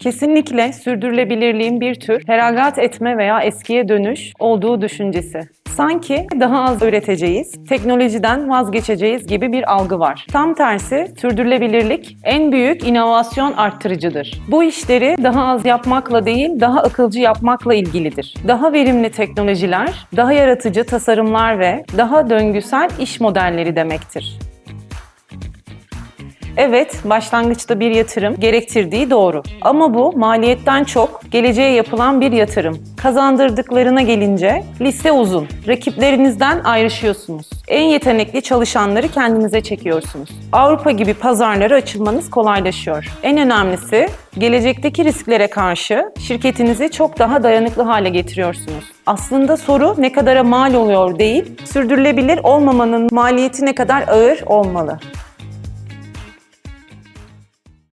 Kesinlikle sürdürülebilirliğin bir tür feragat etme veya eskiye dönüş olduğu düşüncesi. Sanki daha az üreteceğiz, teknolojiden vazgeçeceğiz gibi bir algı var. Tam tersi sürdürülebilirlik en büyük inovasyon arttırıcıdır. Bu işleri daha az yapmakla değil, daha akılcı yapmakla ilgilidir. Daha verimli teknolojiler, daha yaratıcı tasarımlar ve daha döngüsel iş modelleri demektir. Evet, başlangıçta bir yatırım gerektirdiği doğru. Ama bu maliyetten çok geleceğe yapılan bir yatırım. Kazandırdıklarına gelince liste uzun. Rakiplerinizden ayrışıyorsunuz. En yetenekli çalışanları kendinize çekiyorsunuz. Avrupa gibi pazarlara açılmanız kolaylaşıyor. En önemlisi gelecekteki risklere karşı şirketinizi çok daha dayanıklı hale getiriyorsunuz. Aslında soru ne kadara mal oluyor değil, sürdürülebilir olmamanın maliyeti ne kadar ağır olmalı.